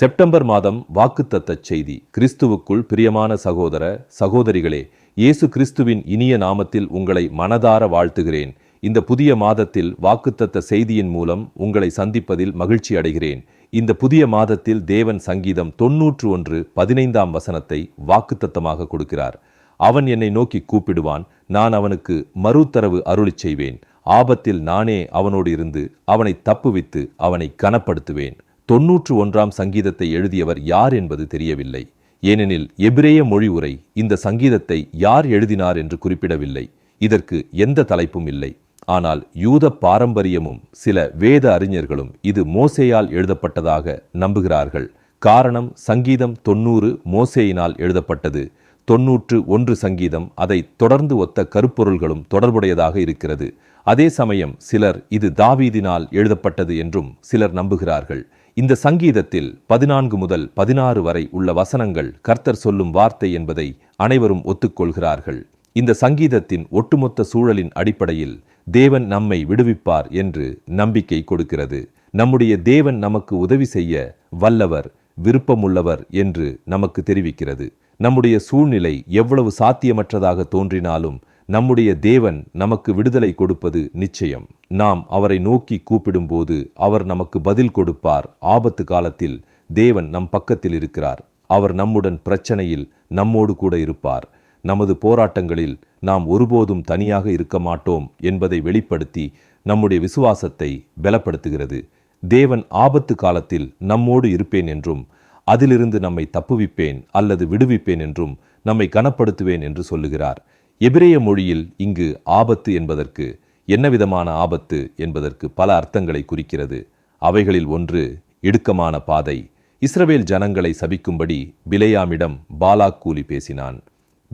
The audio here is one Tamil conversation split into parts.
செப்டம்பர் மாதம் வாக்குத்தத்த செய்தி. கிறிஸ்துவுக்குள் பிரியமான சகோதர சகோதரிகளே இயேசு கிறிஸ்துவின் இனிய நாமத்தில் உங்களை மனதார வாழ்த்துகிறேன். இந்த புதிய மாதத்தில் வாக்குத்தத்த செய்தியின் மூலம் உங்களை சந்திப்பதில் மகிழ்ச்சி அடைகிறேன். இந்த புதிய மாதத்தில் தேவன் சங்கீதம் தொன்னூற்று ஒன்று பதினைந்தாம் வசனத்தை வாக்குத்தத்தமாக கொடுக்கிறார். அவன் என்னை நோக்கி கூப்பிடுவான் நான் அவனுக்கு மறுத்தரவு அருளிச் செய்வேன். ஆபத்தில் நானே அவனோடு இருந்து அவனை தப்புவித்து அவனை கனப்படுத்துவேன். தொன்னூற்று ஒன்றாம் சங்கீதத்தை எழுதியவர் யார் என்பது தெரியவில்லை. ஏனெனில் எபிரேய மொழி உரை இந்த சங்கீதத்தை யார் எழுதினார் என்று குறிப்பிடவில்லை. இதற்கு எந்த தலைப்பும் இல்லை. ஆனால் யூத பாரம்பரியமும் சில வேத அறிஞர்களும் இது மோசேயால் எழுதப்பட்டதாக நம்புகிறார்கள். காரணம் சங்கீதம் தொன்னூறு மோசேயினால் எழுதப்பட்டது. தொன்னூற்று ஒன்று சங்கீதம் அதை தொடர்ந்து ஒத்த கருப்பொருள்களும் தொடர்புடையதாக இருக்கிறது. அதே சமயம் சிலர் இது தாவீதினால் எழுதப்பட்டது என்றும் சிலர் நம்புகிறார்கள். இந்த சங்கீதத்தில் பதினான்கு முதல் பதினாறு வரை உள்ள வசனங்கள் கர்த்தர் சொல்லும் வார்த்தை என்பதை அனைவரும் ஒத்துக்கொள்கிறார்கள். இந்த சங்கீதத்தின் ஒட்டுமொத்த சூழலின் அடிப்படையில் தேவன் நம்மை விடுவிப்பார் என்று நம்பிக்கை கொடுக்கிறது. நம்முடைய தேவன் நமக்கு உதவி செய்ய வல்லவர் விருப்பமுள்ளவர் என்று நமக்கு தெரிவிக்கிறது. நம்முடைய சூழ்நிலை எவ்வளவு சாத்தியமற்றதாக தோன்றினாலும் நம்முடைய தேவன் நமக்கு விடுதலை கொடுப்பது நிச்சயம். நாம் அவரை நோக்கி கூப்பிடும்போது அவர் நமக்கு பதில் கொடுப்பார். ஆபத்து காலத்தில் தேவன் நம் பக்கத்தில் இருக்கிறார். அவர் நம்முடன் பிரச்சனையில் நம்மோடு கூட இருப்பார். நமது போராட்டங்களில் நாம் ஒருபோதும் தனியாக இருக்க மாட்டோம் என்பதை வெளிப்படுத்தி நம்முடைய விசுவாசத்தை பலப்படுத்துகிறது. தேவன் ஆபத்து காலத்தில் நம்மோடு இருப்பேன் என்றும் அதிலிருந்து நம்மை தப்புவிப்பேன் அல்லது விடுவிப்பேன் என்றும் நம்மை கனப்படுத்துவேன் என்று சொல்லுகிறார். எபிரேய மொழியில் இங்கு ஆபத்து என்பதற்கு என்ன விதமான ஆபத்து என்பதற்கு பல அர்த்தங்களை குறிக்கிறது. அவைகளில் ஒன்று இடுக்கமான பாதை. இஸ்ரவேல் ஜனங்களை சபிக்கும்படி பிலேயாமிடம் பாலாக் கூலி பேசினான்.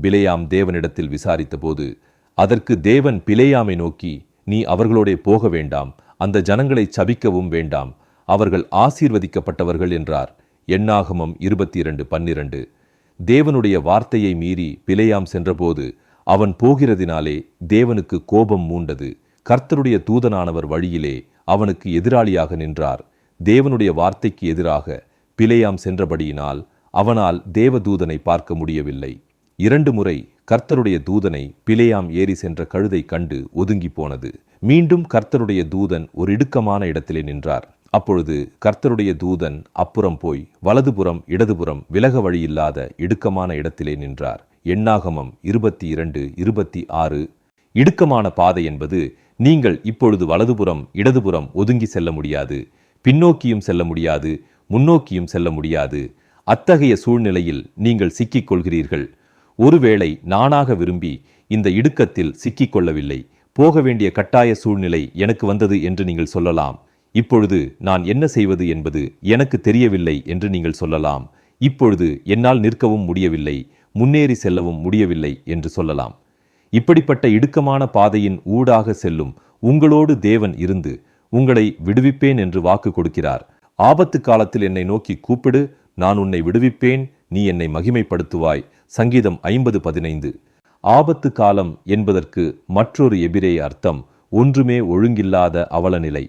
பிலேயாம் தேவனிடத்தில் விசாரித்தபோது அதற்கு தேவன் பிலேயாமை நோக்கி நீ அவர்களோடே போக வேண்டாம். அந்த ஜனங்களை சபிக்கவும் வேண்டாம். அவர்கள் ஆசீர்வதிக்கப்பட்டவர்கள் என்றார். எண்ணாகமம் இருபத்தி இரண்டு பன்னிரண்டு. தேவனுடைய வார்த்தையை மீறி பிலேயாம் சென்றபோது அவன் போகிறதினாலே தேவனுக்கு கோபம் மூண்டது. கர்த்தருடைய தூதனானவர் வழியிலே அவனுக்கு எதிராளியாக நின்றார். தேவனுடைய வார்த்தைக்கு எதிராக பிழையாம் சென்றபடியினால் அவனால் தேவதூதனை பார்க்க முடியவில்லை. இரண்டு முறை கர்த்தருடைய தூதனை பிழையாம் ஏறி சென்ற கழுதை கண்டு ஒதுங்கி போனது. மீண்டும் கர்த்தருடைய தூதன் ஒரு இடுக்கமான இடத்திலே நின்றார். அப்பொழுது கர்த்தருடைய தூதன் அப்புறம் போய் வலதுபுறம் இடதுபுறம் விலக வழியில்லாத இடுக்கமான இடத்திலே நின்றார். எண்ணாகமம் இருபத்தி இரண்டு இருபத்தி ஆறு இடுக்கமான பாதை என்பது நீங்கள் இப்பொழுது வலதுபுறம் இடதுபுறம் ஒதுங்கி செல்ல முடியாது. பின்னோக்கியும் செல்ல முடியாது முன்னோக்கியும் செல்ல முடியாது. அத்தகைய சூழ்நிலையில் நீங்கள் சிக்கிக் கொள்கிறீர்கள். ஒருவேளை நானாக விரும்பி இந்த இடுக்கத்தில் சிக்கிக் கொள்ளவில்லை. போக வேண்டிய கட்டாய சூழ்நிலை எனக்கு வந்தது என்று நீங்கள் சொல்லலாம். இப்பொழுது நான் என்ன செய்வது என்பது எனக்கு தெரியவில்லை என்று நீங்கள் சொல்லலாம். இப்பொழுது என்னால் நிற்கவும் முடியவில்லை. முன்னேறி செல்லவும் முடியவில்லை என்று சொல்லலாம். இப்படிப்பட்ட இடுக்கமான பாதையின் ஊடாக செல்லும் உங்களோடு தேவன் இருந்து உங்களை விடுவிப்பேன் என்று வாக்கு கொடுக்கிறார். ஆபத்து காலத்தில் என்னை நோக்கி கூப்பிடு நான் உன்னை விடுவிப்பேன் நீ என்னை மகிமைப்படுத்துவாய். சங்கீதம் ஐம்பது பதினைந்து. ஆபத்து காலம் என்பதற்கு மற்றொரு எபிரே அர்த்தம் ஒன்றுமே ஒழுங்கில்லாத அவலநிலை.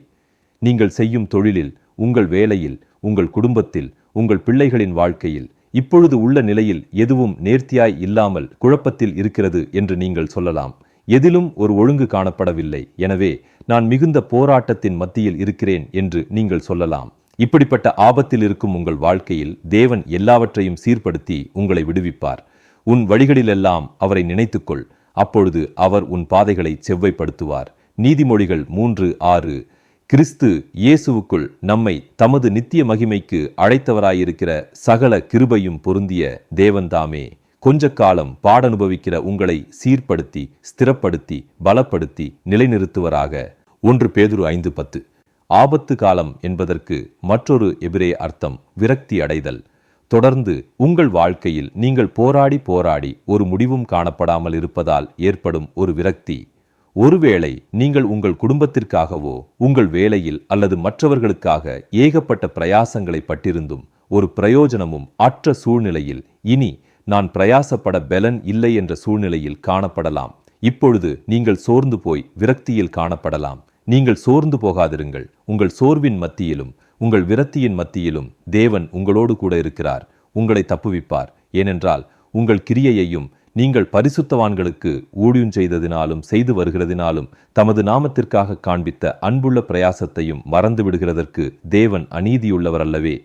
நீங்கள் செய்யும் தொழிலில் உங்கள் வேலையில் உங்கள் குடும்பத்தில் உங்கள் பிள்ளைகளின் வாழ்க்கையில் இப்பொழுது உள்ள நிலையில் எதுவும் நேர்த்தியாய் இல்லாமல் குழப்பத்தில் இருக்கிறது என்று நீங்கள் சொல்லலாம். எதிலும் ஒரு ஒழுங்கு காணப்படவில்லை. எனவே நான் மிகுந்த போராட்டத்தின் மத்தியில் இருக்கிறேன் என்று நீங்கள் சொல்லலாம். இப்படிப்பட்ட ஆபத்தில் இருக்கும் உங்கள் வாழ்க்கையில் தேவன் எல்லாவற்றையும் சீர்படுத்தி உங்களை விடுவிப்பார். உன் வழிகளிலெல்லாம் அவரை நினைத்துக்கொள். அப்பொழுது அவர் உன் பாதைகளை செவ்வைப்படுத்துவார். நீதிமொழிகள் மூன்று ஆறு. கிறிஸ்து இயேசுவுக்குள் நம்மை தமது நித்திய மகிமைக்கு அழைத்தவராயிருக்கிற சகல கிருபையும் பொருந்திய தேவன்தாமே. கொஞ்ச காலம் பாடனுபவிக்கிற உங்களை சீர்படுத்தி ஸ்திரப்படுத்தி பலப்படுத்தி நிலைநிறுத்துவராக. ஒன்று பேதுரு ஐந்து பத்து. ஆபத்து காலம் என்பதற்கு மற்றொரு எபிரே அர்த்தம் விரக்தி அடைதல். தொடர்ந்து உங்கள் வாழ்க்கையில் நீங்கள் போராடி போராடி ஒரு முடிவும் காணப்படாமல் இருப்பதால் ஏற்படும் ஒரு விரக்தி. ஒருவேளை நீங்கள் உங்கள் குடும்பத்திற்காகவோ உங்கள் வேலையில் அல்லது மற்றவர்களுக்காக ஏகப்பட்ட பிரயாசங்களை பட்டிருந்தும் ஒரு பிரயோஜனமும் அற்ற சூழ்நிலையில் இனி நான் பிரயாசப்பட பெலன் இல்லை என்ற சூழ்நிலையில் காணப்படலாம். இப்பொழுது நீங்கள் சோர்ந்து போய் விரக்தியில் காணப்படலாம். நீங்கள் சோர்ந்து போகாதிருங்கள். உங்கள் சோர்வின் மத்தியிலும் உங்கள் விரக்தியின் மத்தியிலும் தேவன் உங்களோடு கூட இருக்கிறார். உங்களை தப்புவிப்பார். ஏனென்றால் உங்கள் கிரியையையும் நீங்கள் பரிசுத்தவான்களுக்கு ஊழியம் செய்ததினாலும் செய்து வருகிறதினாலும் தமது நாமத்திற்காக காண்பித்த அன்புள்ள பிரயாசத்தையும் மறந்து விடுகிறதற்கு தேவன் அநீதியுள்ளவர் அல்லவே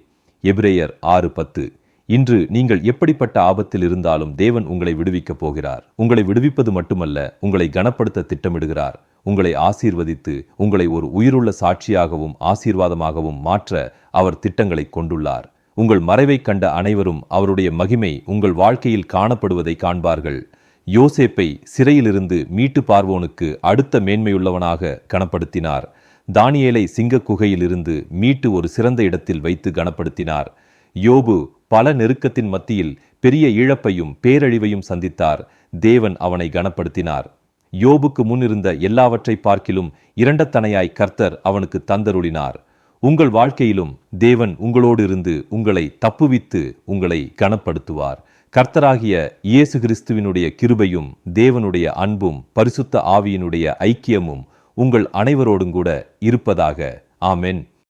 எபிரேயர் ஆறு பத்து. இன்று நீங்கள் எப்படிப்பட்ட ஆபத்தில் இருந்தாலும் தேவன் உங்களை விடுவிக்கப் போகிறார். உங்களை விடுவிப்பது மட்டுமல்ல உங்களை கனப்படுத்த திட்டமிடுகிறார். உங்களை ஆசீர்வதித்து உங்களை ஒரு உயிருள்ள சாட்சியாகவும் ஆசீர்வாதமாகவும் மாற்ற அவர் திட்டங்களை கொண்டுள்ளார். உங்கள் மறைவை கண்ட அனைவரும் அவருடைய மகிமை உங்கள் வாழ்க்கையில் காணப்படுவதை காண்பார்கள். யோசேப்பை சிறையிலிருந்து மீட்டு பார்வோனுக்கு அடுத்த மேன்மையுள்ளவனாக கனப்படுத்தினார். தானியேலை சிங்க குகையிலிருந்து மீட்டு ஒரு சிறந்த இடத்தில் வைத்து கனப்படுத்தினார். யோபு பல நெருக்கத்தின் மத்தியில் பெரிய இழப்பையும் பேரழிவையும் சந்தித்தார். தேவன் அவனை கனப்படுத்தினார். யோபுக்கு முன்னிருந்த எல்லாவற்றை பார்க்கிலும் இரண்டத்தனையாய் கர்த்தர் அவனுக்கு தந்தருளினார். உங்கள் வாழ்க்கையிலும் தேவன் உங்களோடு இருந்து உங்களை தப்புவித்து உங்களை கனப்படுத்துவார். கர்த்தராகிய இயேசு கிறிஸ்துவினுடைய கிருபையும் தேவனுடைய அன்பும் பரிசுத்த ஆவியினுடைய ஐக்கியமும் உங்கள் அனைவரோடும் கூட இருப்பதாக. ஆமென்.